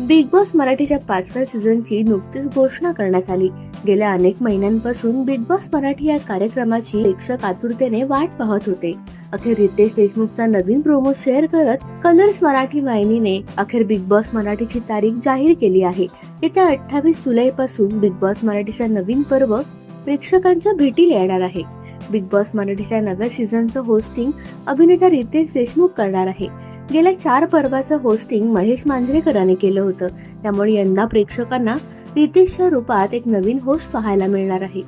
Big boss मराठीच्या पाचव्या सीझनची नुकतीच घोषणा करण्यात आली. गेल्या अनेक महिन्यांपासून बिग बॉस मराठी या कार्यक्रमाची प्रेक्षक आतुरतेने वाट पाहत होते. अखेर रितेश देशमुखचा नवीन प्रोमो शेअर करत कलर्स मराठी वाहिनीने अखेर बिग बॉस मराठीची तारीख जाहीर केली आहे. येत्या अठ्ठावीस जुलै पासून बिग बॉस मराठीचा नवीन पर्व प्रेक्षकांच्या भेटीला येणार आहे. बिग बॉस मराठीच्या नव्या सीझनचं होस्टिंग अभिनेता रितेश देशमुख करणार आहे. गेल्या चार पर्वाचं होस्टिंग महेश मांजरेकरांनी केलं होतं. त्यामुळे यंदा प्रेक्षकांना रितेशच्या रूपात एक नवीन होस्ट पाहायला मिळणार आहे.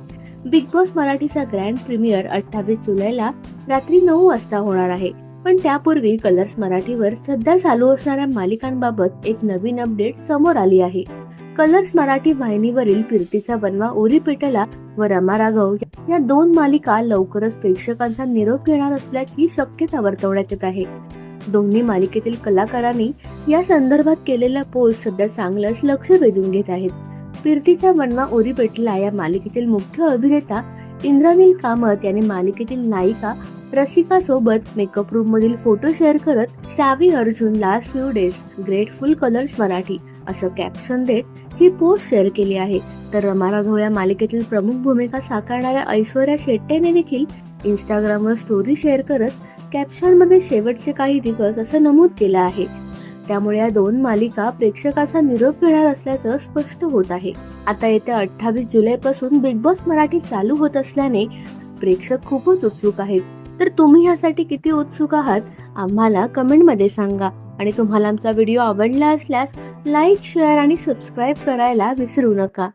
बिग बॉस मराठीचा ग्रँड प्रीमियर अठ्ठावीस जुलैला रात्री नऊ वाजता होणार आहे. पण त्यापूर्वी कलर्स मराठीवर सध्या चालू असणाऱ्या मालिकांबाबत एक नवीन अपडेट समोर आली आहे. कलर्स मराठी वाहिनीवरील फिरतीचा बनवा उरी पेटला व रमा राघव या दोन मालिका लवकरच प्रेक्षकांचा निरोप घेणार असल्याची शक्यता वर्तवण्यात येत आहे. दोन्ही मालिकेतील कलाकारांनी या संदर्भात केलेला पोस्ट सध्या चांगलंच लक्ष वेधून घेत आहेत. फिरतीचा बनवा ओरी पेटला या मालिकेतील मुख्य अभिनेता इंद्रनील कामत यांनी मालिकेतील नायिका रसिका सोबत मेकअप रूम मधील फोटो शेअर करत savvy Arjun last few days grateful Colors Marathi असं कॅप्शन देत ही पोस्ट शेअर केली आहे. तर रमा राघव या मालिकेतील प्रमुख भूमिका साकारणाऱ्या ऐश्वर्या शेट्टेने देखील इंस्टाग्रामवर स्टोरी शेअर करत कॅप्शनमध्ये शेवटचे काही दिवस असं नमूद केलं आहे. त्यामुळे या दोन मालिका प्रेक्षकाचा निरोप घेणार असल्याचं स्पष्ट होत आहे. आता येत्या अठ्ठावीस जुलैपासून बिग बॉस मराठी चालू होत असल्याने प्रेक्षक खूपच उत्सुक आहेत. तर तुम्ही यासाठी किती उत्सुक आहात? आम्हाला कमेंटमध्ये सांगा. आणि तुम्हाला आमचा व्हिडिओ आवडला असल्यास लाईक शेअर आणि सबस्क्राईब करायला विसरू नका.